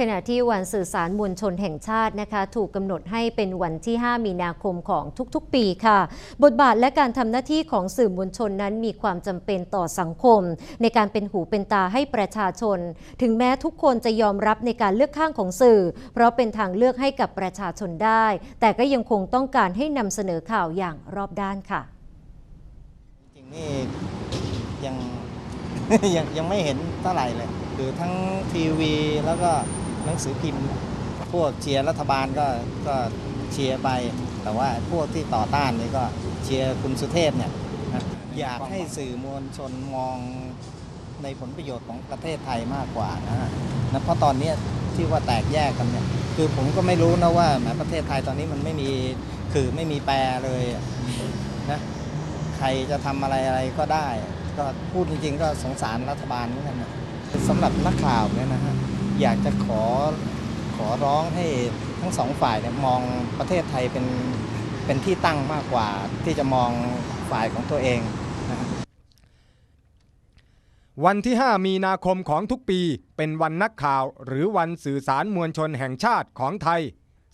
ขณะที่วันสื่อสารมวลชนแห่งชาตินะคะ ถูกกำหนดให้เป็นวันที่ 5 มีนาคมของทุกๆ ปีค่ะ บทบาทและการทำหน้าที่ของสื่อมวลชนนั้นมีความจำเป็นต่อสังคม ในการเป็นหูเป็นตาให้ประชาชน ถึงแม้ทุกคนจะยอมรับในการเลือกข้างของสื่อ เพราะเป็นทางเลือกให้กับประชาชนได้ แต่ก็ยังคงต้องการให้นำเสนอข่าวอย่างรอบด้านค่ะ จริงนี่ยังยังยังไม่เห็นเท่าไหร่เลย คือทั้งทีวีแล้วก็ หนังสือพิมพ์ พวกเชียร์รัฐบาลก็ก็เชียร์ไป แต่ว่าพวกที่ต่อต้านนี่ก็เชียร์คุณสุเทพเนี่ยอยากให้สื่อมวลชนมองในผลประโยชน์ของประเทศไทยมากกว่านะฮะนะเพราะตอนนี้ที่ว่าแตกแยกกันเนี่ยคือผมก็ไม่รู้นะว่าแหมประเทศไทยตอนนี้มันไม่มีคือไม่มีแปรเลยนะใครจะทำอะไรอะไรก็ได้ ก็พูดจริงๆ ก็สงสารรัฐบาลเหมือนกันนะสำหรับนักข่าวเนี่ยนะฮะ อยากจะขอขอร้องให้ทั้งสองฝ่ายเนี่ยมองประเทศไทยเป็นเป็นที่ตั้งมากกว่าที่จะมองฝ่ายของตัวเองนะวันที่ 5 มีนาคมของทุกปี เป็นวันนักข่าว หรือวันสื่อสารมวลชนแห่งชาติของไทย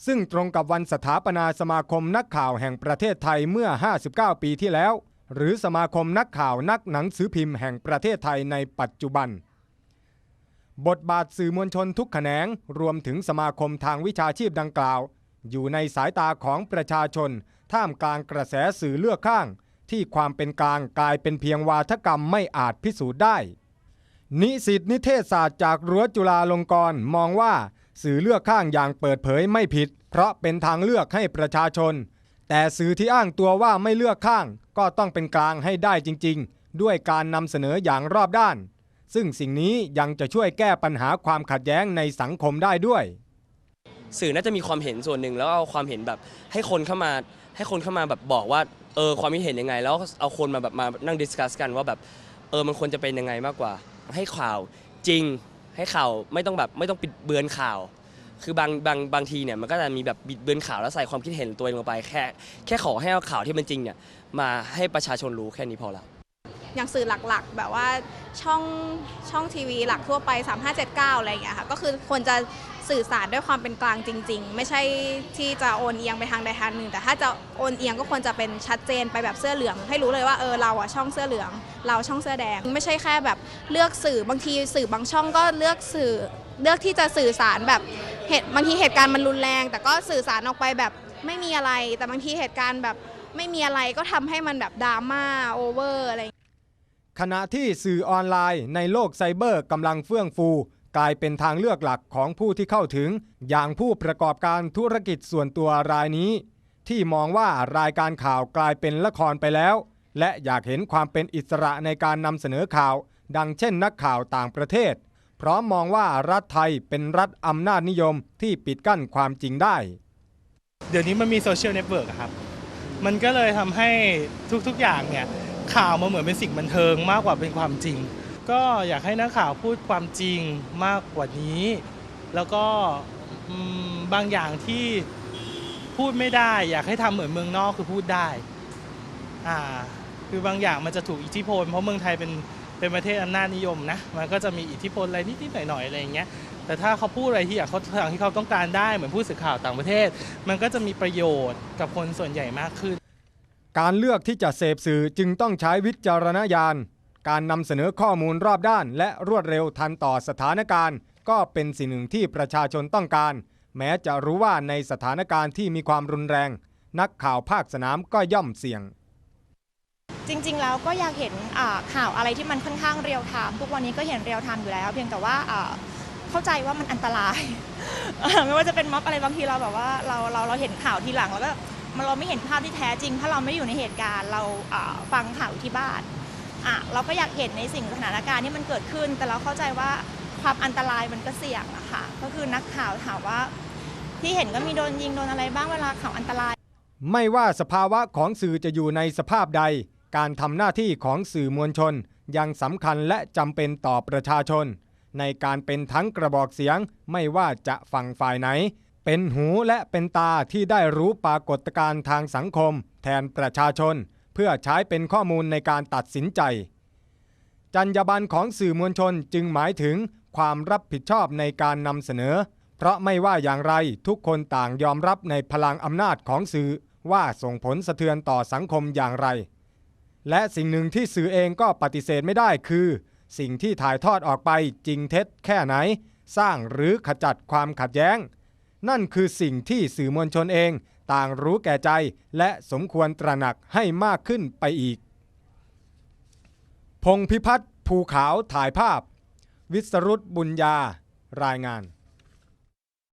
ซึ่งตรงกับวันสถาปนาสมาคมนักข่าวแห่งประเทศไทยเมื่อ 59 ปีที่แล้ว หรือสมาคมนักข่าวนักหนังสือพิมพ์แห่งประเทศไทยในปัจจุบัน บทบาทสื่อมวลชนทุกแขนง รวมถึงสมาคมทางวิชาชีพดังกล่าว อยู่ในสายตาของประชาชน ท่ามกลางกระแสสื่อเลือกข้าง ที่ความเป็นกลางกลายเป็นเพียงวาทกรรมไม่อาจพิสูจน์ได้ นิสิตนิเทศศาสตร์จากรั้วจุฬาลงกรณ์มองว่า สื่อเลือกข้างอย่างเปิดเผยไม่ผิด เพราะเป็นทางเลือกให้ประชาชน แต่สื่อที่อ้างตัวว่าไม่เลือกข้าง ก็ต้องเป็นกลางให้ได้จริง ๆ ด้วยการนำเสนออย่างรอบด้าน ซึ่งสิ่งนี้ยังจะช่วยแก้ปัญหาความขัดแย้งในสังคมได้ด้วย สื่อน่าจะมีความเห็นส่วนหนึ่งแล้วเอาความเห็นแบบให้คนเข้ามาให้คนเข้ามาแบบบอกว่าเออความคิดเห็นยังไง แล้วเอาคนมาแบบมานั่งดิสคัสกันว่าแบบเออมันควรจะเป็นยังไงมากกว่า ให้ข่าวจริงให้ข่าวไม่ต้องแบบไม่ต้องปิดเบือนข่าว คือบางบางบางทีเนี่ยมันก็จะมีแบบบิดเบือนข่าวแล้วใส่ความคิดเห็นตัวเองลงไปแค่แค่ขอให้เอาข่าวที่มันจริงเนี่ยมาให้ประชาชนรู้แค่นี้พอแล้ว อย่างสื่อหลักๆ แบบว่าช่องช่องทีวีหลักทั่วไป 3579 อะไรอย่างเงี้ยค่ะ ก็คือควรจะสื่อสารด้วยความเป็นกลางจริง ๆ ไม่ใช่ที่จะโอนเอียงไปทางใดทางหนึ่ง แต่ถ้าจะโอนเอียงก็ควรจะเป็นชัดเจนไปแบบเสื้อเหลือง ให้รู้เลยว่าเออเราอะช่องเสื้อเหลือง เราช่องเสื้อแดง ไม่ใช่แค่แบบเลือกสื่อบางทีสื่อบางช่องก็เลือกสื่อเลือกที่จะสื่อสารแบบเหตุบางทีเหตุการณ์มันรุนแรง แต่ก็สื่อสารออกไปแบบไม่มีอะไร แต่บางทีเหตุการณ์แบบไม่มีอะไรก็ทำให้มันแบบดราม่าโอเวอร์อะไร ขณะที่สื่อออนไลน์ในโลกไซเบอร์กำลังเฟื่องฟู กลายเป็นทางเลือกหลักของผู้ที่เข้าถึง อย่างผู้ประกอบการธุรกิจส่วนตัวรายนี้ ที่มองว่ารายการข่าวกลายเป็นละครไปแล้ว และอยากเห็นความเป็นอิสระในการนำเสนอข่าว ดังเช่นนักข่าวต่างประเทศเพราะมองว่ารัฐไทยเป็นรัฐอำนาจนิยมที่ปิดกั้นความจริงได้ เดี๋ยวนี้มันมีโซเชียลเน็ตเวิร์กครับ มันก็เลยทำให้ทุกๆอย่างเนี่ย ข่าวมาเหมือนเป็นสิ่งบันเทิงมากกว่าเป็นความจริง ก็อยากให้นักข่าวพูดความจริงมากกว่านี้ แล้วก็บางอย่างที่พูดไม่ได้ อยากให้ทำเหมือนเมืองนอกคือพูดได้อ่าคือบางอย่างมันจะถูกอิทธิพล เพราะเมืองไทยเป็นเป็นประเทศอำนาจนิยมนะมันก็จะมีอิทธิพลอะไรนิดๆหน่อยๆอะไรอย่างเงี้ยแต่ถ้าเขาพูดอะไรที่อยากเขาทางที่เขาต้องการได้เหมือนผู้สื่อข่าวต่างประเทศ มันก็จะมีประโยชน์กับคนส่วนใหญ่มากขึ้น การเลือกที่จะเสพสื่อจึงต้องใช้วิจารณญาณ การนำเสนอข้อมูลรอบด้าน และรวดเร็วทันต่อสถานการณ์ ก็เป็นสิ่งหนึ่งที่ประชาชนต้องการ แม้จะรู้ว่าในสถานการณ์ที่มีความรุนแรง นักข่าวภาคสนามก็ย่อมเสี่ยง จริงๆ แล้วก็อยากเห็นข่าวอะไรที่มันค่อนข้างเรียลไทม์ทุกวันนี้ก็เห็นเรียลไทม์อยู่แล้ว เพียงแต่ว่าอ่าเข้าใจว่ามันอันตราย ไม่ว่าจะเป็นม็อบอะไรบางทีเราแบบว่าเราเราเราเห็นข่าวทีหลังแล้วก็ มันเราไม่เห็นภาพที่แท้จริง ถ้าเราไม่อยู่ในเหตุการณ์เราฟังข่าวที่บ้านอะเราก็อยากเห็นในสิ่งสถานการณ์ที่มันเกิดขึ้น แต่เราเข้าใจว่าความอันตรายมันก็เสี่ยงอะค่ะก็คือนักข่าวถามว่า ที่เห็นก็มีโดนยิงโดนอะไรบ้างเวลาข่าวอันตราย ไม่ว่าสภาวะของสื่อจะอยู่ในสภาพใด การทำหน้าที่ของสื่อมวลชน ยังสำคัญและจำเป็นต่อประชาชน ในการเป็นทั้งกระบอกเสียงไม่ว่าจะฝั่งฝ่ายไหน เป็นหูและเป็นตาที่ได้รู้ปรากฏการณ์ทางสังคม แทนประชาชน เพื่อใช้เป็นข้อมูลในการตัดสินใจ จรรยาบรรณของสื่อมวลชนจึงหมายถึงความรับผิดชอบในการนำเสนอ เพราะไม่ว่าอย่างไรทุกคนต่างยอมรับในพลังอำนาจของสื่อว่าส่งผลสะเทือนต่อสังคมอย่างไร และสิ่งหนึ่งที่สื่อเองก็ปฏิเสธไม่ได้คือ สิ่งที่ถ่ายทอดออกไปจริงเท็จแค่ไหน สร้างหรือขจัดความขัดแย้ง นั่นคือสิ่งที่สื่อมวลชนเองต่างรู้แก่ใจและสมควรตระหนักให้มากขึ้นไปอีก พงพิพัฒน์ภูขาวถ่ายภาพ วิสรุตบุญญา รายงาน